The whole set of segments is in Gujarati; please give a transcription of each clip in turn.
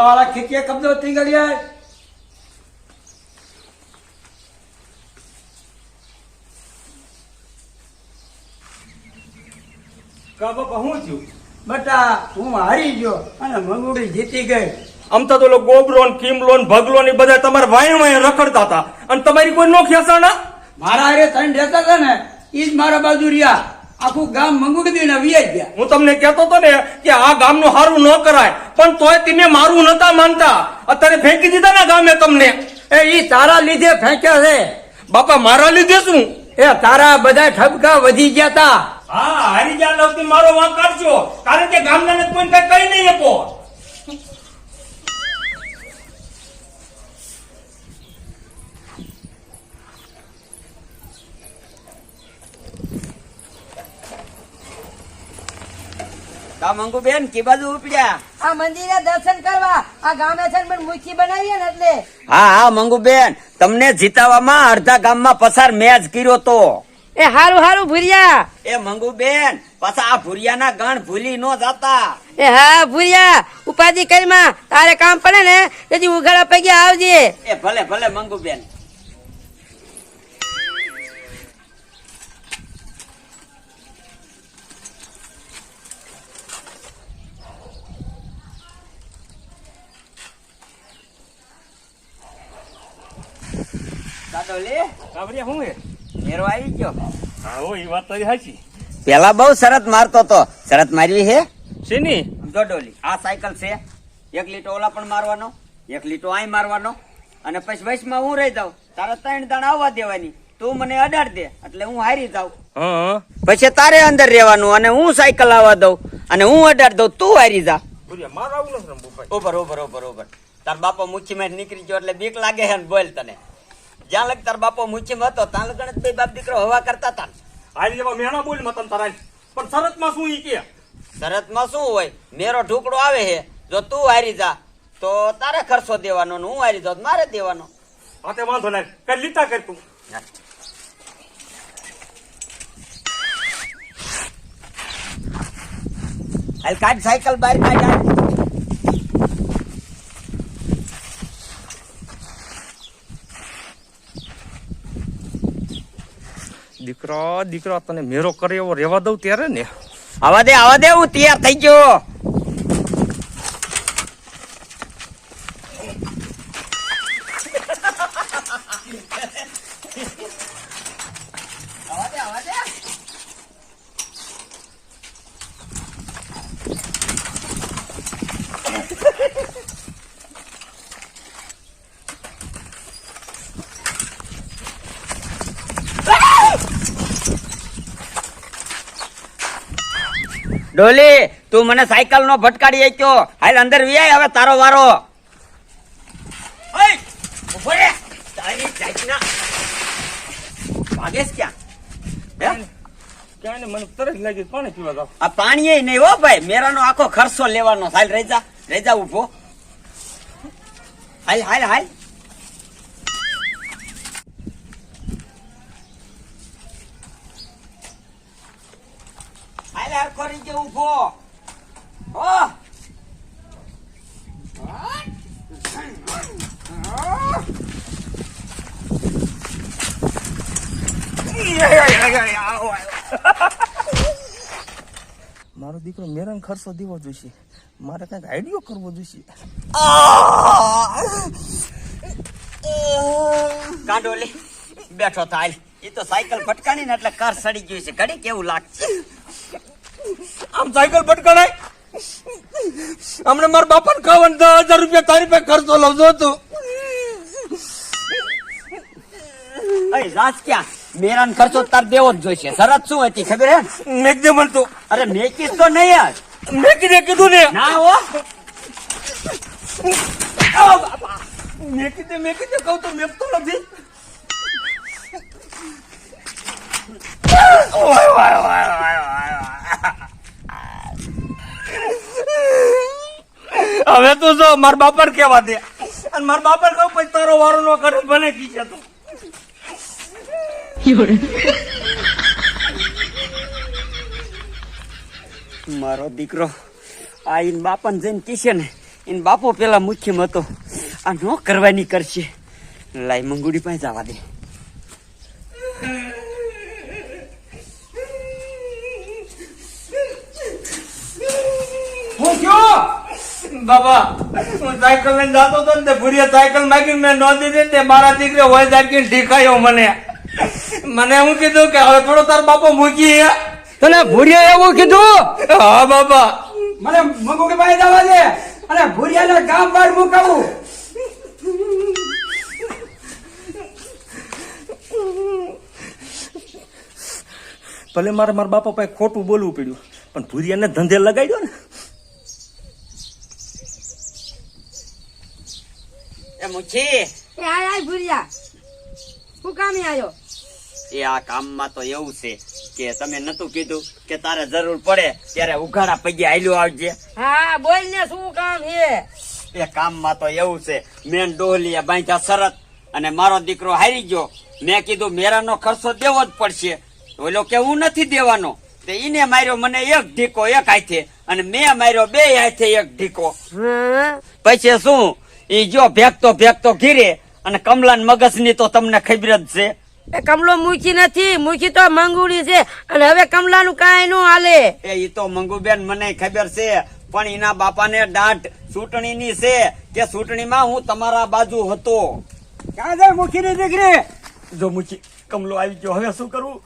હાલો વાળા ખેતીએ કબજો ટીંગડિયા કા બાપા શું થયું? બટા હું હારી ગયો અને મંગુડી જીતી ગઈ. આમ તો ઓલો ગોબરો ને કીમલો ને ભગલો ને બધા તમારે વાય વાય રખડતા હતા. અને તમારી કોઈ નો? ખેસાણા મારા હારે ત્રણ રહેતા હતા ને ઈ જ મારા બાજુ રહ્યા. આખું ગામ મંગુડી દઈને વિયાઈ ગયા. હું તમને કહેતો હતો ને કે આ ગામનું હારું ન કરાય પણ તોય તમે મારું નતા માનતા. અત્યારે ફેંકી દીધા ને ગામે તમને. એ ઈ તારા લીધે ફેંક્યા છે. બાપા મારા લીધે શું? એ તારા બધા ઠપકા વધી ગયા તા. હા હારી ગયા લવતી મારો વાંક કાઢજો. કારણ કે ગામના ને કોઈ કઈ નહીં શકો કા મંગુ બેન કે બાજુ ઉપડ્યા? આ મંદિરે દર્શન કરવા આ ગામે છે પણ મુખી બનાવીએ ને એટલે. હા હા મંગુ બેન તમને જીતાવામાં અડધા ગામમાં પસાર મેચ કર્યો તો. એ હારું હારું ભૂરિયા. એ મંગુ બેન પાછા આ ભૂરિયાના ગણ ભૂલી નો જાતા. એ હા ભૂરિયા ઉપાધિ કરીમાં તારે કામ પડે ને તેથી ઉઘાડા પૈકી આવજે. એ ભલે ભલે મંગુ બેન દાદોલી કાબરિયા શું હે મેરો આવી ગયો હા હો એ વાત તો સાચી પેલા બહુ શરત મારતો તો. શરત મારવી હે? શેની? જો ડોલી આ સાયકલ છે. એક લીટો ઓલા પણ મારવાનો એક લીટો અહીં મારવાનો. અને પછી વચમાં હું રહી જાઉં. તારે ત્રણ દણ આવવા દેવાની. તું મને અડાડ દે એટલે હું હારી જાઉં. હા. પછી તારે અંદર રહેવાનું અને હું સાયકલ આવવા દઉં. અને હું અડાડ દઉં તું હારી જા. ઓબર ઓબર ઓબર ઓબર તાર બાપા મુઠ્ઠીમાં નીકળી ગયો એટલે બીક લાગે હે બોલ તને. જ્યાં લગ તાર બાપો મુઠ્ઠીમાં હતો ત્યાં લગણ બે બાપ દીકરો હવા કરતા તા. હારી જેવા મેણા બોલ મતન તારા પણ શરતમાં શું ઈ કે? શરતમાં શું હોય? મેરો ઢુકડો આવે છે જો તું હારી જા તો તારે ખર્ચો દેવાનો ને હું હારી જાઉં મારે દેવાનો. હા તે વાંધો નહીં. કઈ લીટા કર તું. હાલ કાઢ સાયકલ બહાર કાઢ. દીકરા, દીકરો, તને મેરો કરે એવો રેવા દઉં ત્યારે ને. આવા દે આવા દે, હું તૈયાર થઈ ગયો આવા દે, આવા દે. ડોલી તું મને સાયકલ નો ભટકાડી આપ્યો. હાલ અંદર વિયાય હવે તારો વારો. ઓય, ઊભો રે. તારી જાતના. ભાગેશ ક્યાં? મને તરસ લાગી પાણી પીવા આ પાણી નહીં હો ભાઈ મેરાનો આખો ખર્ચો લેવાનો. હાલ રેજા રેજા ઊભો. હાલ હાલ હાલ. હાલ હરખો રીતે ઊભો હો. મારો દીકરો મેરન ખર્ચો દેવો જોઈશે. મારે કંઈક આઈડિયો કરવો જોઈશે. કાંડોલી બેઠો થાય એ તો સાયકલ ફટકાની ને એટલે કાર સડી ગયું છે. ઘડી કેવું લાગશે. આમ સાયકલ પટકણાય હમણાં મારા બાપાને ખાવાનું દસ હજાર રૂપિયા તારી પાસે ખર્ચો લઉં છું તું. અરે રાજ ક્યાં? મેરાન ખર્ચો તાર દેવો જ જોઈશે. શરત શું હતી ખબર હે? મેં દે મને તો. અરે મેકીશ તો નહીં યાર મેં કીધે કીધું ને. ના હો. મેં કીધે મેં કીધે કહું તો મેકતો નથી. ઓય, ઓય, ઓય, ઓય, ઓય, હવે તું જો, માર બાપા કેવા દે. અને માર બાપા કહું, પછી તારો વારો નો કરે, બને છે તું. મારો દીકરો, આ ઇન બાપન જઈને કીશે ને ઇન બાપો પેલા મુખ્યમ હતો. આ નો કરવાની કરશે. લાઈ મંગુડી પાસે જવા દે હું કયો બાબા હું સાયકલ લઈને જાતો હતો ને તે ભૂરીએ સાયકલ માગીને મેં નોંધી દીધી ને તે મારા દીકરે હોય જાગીને ઢીકાયો મને. મને હું કીધું કે હવે થોડો તાર બાપો મૂકી. તને ભૂરિયા એવું કીધું? હા બાબા. મને મંગુ કે પાસે જવા દે. અને ભૂરિયાને ગામ બહાર મુકાવું. ભલે મારે મારા બાપા પાસે ખોટું બોલવું પડ્યું પણ ભૂરિયાને ધંધે લગાડ્યો ને? મુખી એ આય આય ભુરિયા. હું કામ આવ્યો એ આ કામમાં તો એવું છે કે તમે નતું કીધું કે તારે જરૂર પડે ત્યારે ઉઘાડા પગે હાલ્યો આવજે. હા બોલ ને શું કામ છે? એ કામમાં તો એવું છે મેન ડોહલીએ બાંધ્યા શરત અને મારો દીકરો હારી ગયો. મેં કીધું મેરાનો ખર્ચો દેવો જ પડશે. ઓલો કે હું નથી દેવાનો. તે ઈને માર્યો મને એક ઢીકો એક હાથે અને મેં માર્યો બે હાથે એક ઢીકો. પછી શું? ઈ જો ભેગતો ભેગતો ઘીરે અને કમલાન મગજની તો તમને ખબર જ છે. એ કમલો મૂકી નથી મૂકી તો મંગુડી છે. અને હવે કમલાનું કાંઈ નું હાલે. એ ઈ તો મંગુબેન મને ખબર છે પણ એના બાપાને દાંત ચૂંટણીની છે કે ચૂંટણીમાં હું તમારા બાજુ હતો. ક્યાં જાય મુખીની દીકરી? જો મૂકી કમલો આવી ગયો. હવે શું કરવું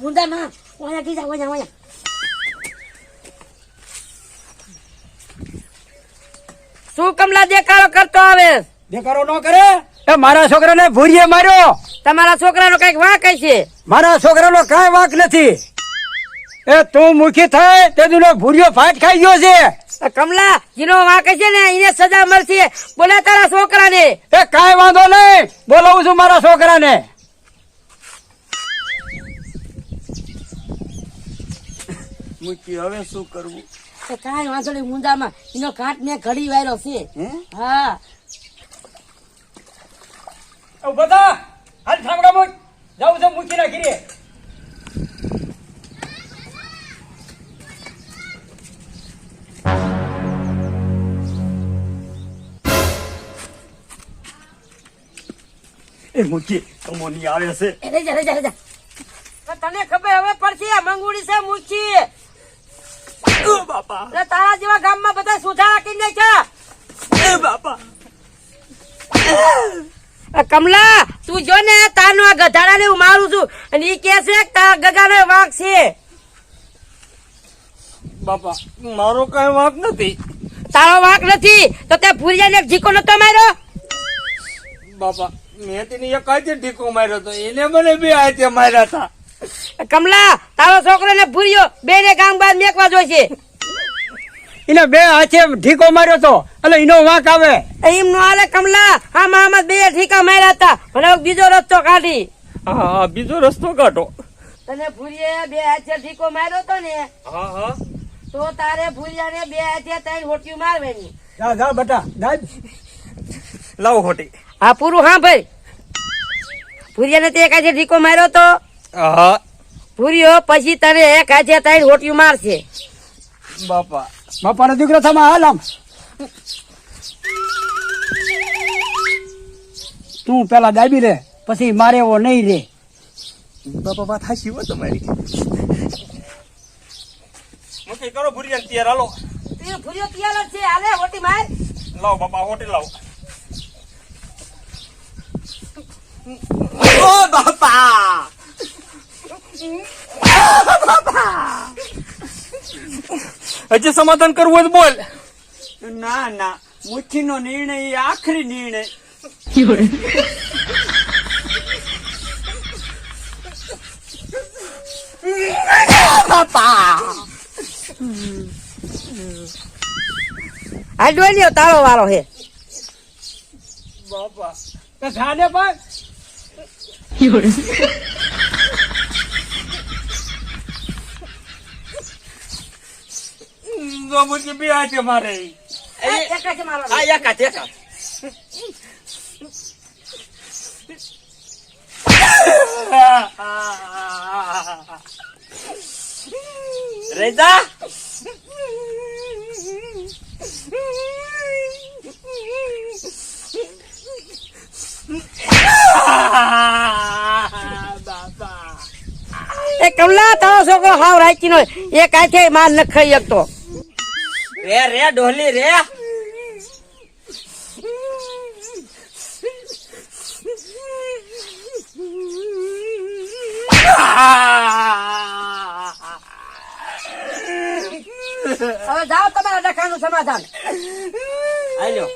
બુંદા માં ઓયા કીધા ઓયા ઓયા શું કમલા દેખાડો કરતો આવે? દેખાડો ન કરે? એ મારા છોકરાને ભૂરીએ માર્યો. તમારા છોકરાનો કંઈક વાંક છે? મારા છોકરાનો કાંઈ વાંક નથી. એ તું મુખી થાય તે દુનો ભૂરીઓ ફાટ ખાઈ ગયો છે. કમલા જીનો વાંક છે ને એને સજા મળશે. બોલે તારા છોકરાને. એ કાઈ વાંધો નહીં. બોલાવું છું મારા છોકરાને. મુખી હવે શું કરવું? એ કાંઈ વાંધો નહીં મુંદામાં એનો કાંટ મેં ઘડી વાયરો છે. હા? બધા હાલ ઠામડા મુક જાઉં છું મૂકી નાખી રે. એ મૂકી કમોની આવે છે. તને ખબર હવે પડશે આ મંગુડી છે મૂકી. બાપા. તારા જેવા ગામમાં બધા સુધારા કરી છે. એ બાપા. કમલા તું જો ને તારનો આ ગધાડા ને હું મારું છું. અને ઈ કે છે તારા ગગાનો વાંક છે. બાપા મારો કઈ વાંક નથી. તારો વાંક નથી તો તે ભૂરિયાને ઝીકો નતો માર્યો? બાપા મેં તેની એક હાથે ઢીકો માર્યો તો એને મને બે હાથે માર્યા હતા કમલા તારો છોકરો ને ભૂરિયો બે ને ગામ બાદ મેકવા જોઈશે. એને બે હાથે ઢીકો માર્યો તો. એટલે એનો વાંક આવે. એમ નો હાલે કમલા. આ મામા બે ઠીકા માર્યા હતા. મને બીજો રસ્તો કાઢી. હા બીજો રસ્તો કાઢો. તને ભૂરીએ બે હાથે ઠીકો માર્યો તો ને હા હા. તો તારે ભૂરિયાને બે હાથે ત્રણ હોટિયું મારવાની. જા જા બટા જા. લાવ હોટી. હા પૂરું હા ભાઈ. ભૂરિયાને તે એક હાથે ઠીકો માર્યો તો. હા. ભૂરિયો પછી તને એક હાથે ત્રણ હોટિયું મારશે. બાપા. બાપાનો દીકરો થમા હાલ આમ તું પેલા દાબી રે પછી મારે એવો નહીં રે બાપા વાત હાચી હોય તમારી મૂકી કરો ભૂરિયા તૈયાર હાલો તે ભૂરિયો તૈયાર છે હાલે હોટી માર લાવો બાપા હોટી લાવો ઓ બાપા હજી સમાધાન કરવું હોય બોલ. ના ના. મુઠ્ઠીનો નિર્ણય એ આખરી નિર્ણય. આ ડોલિયો તારો વારો છે બાપા. તો પણ. તો મુજી બી આ છે મારે. આ એકા એકા રેઝા કમલા તારો છોકરો હાવ રાખી નો એક આથે માર નખાઈ શકતો રે રે ડોલી રે. હવે જાઓ તમારા ડખાનું સમાધાન. આલ્યો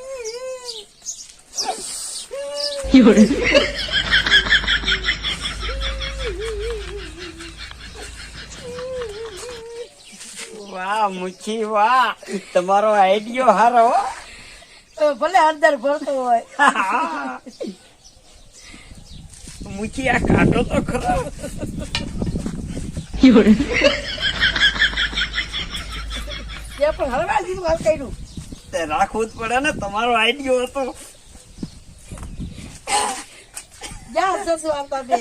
વાહ મુખી વાહ. તમારો આઈડિયો હારો તો ભલે અંદર ભરતો હોય. મુખી આ કાઢો તો ખરો. એ પણ હલવા દીધું હાલ કર્યું. તે રાખવું જ પડે ને તમારો આઈડિયો હતો. જા સસુ આવતા બે.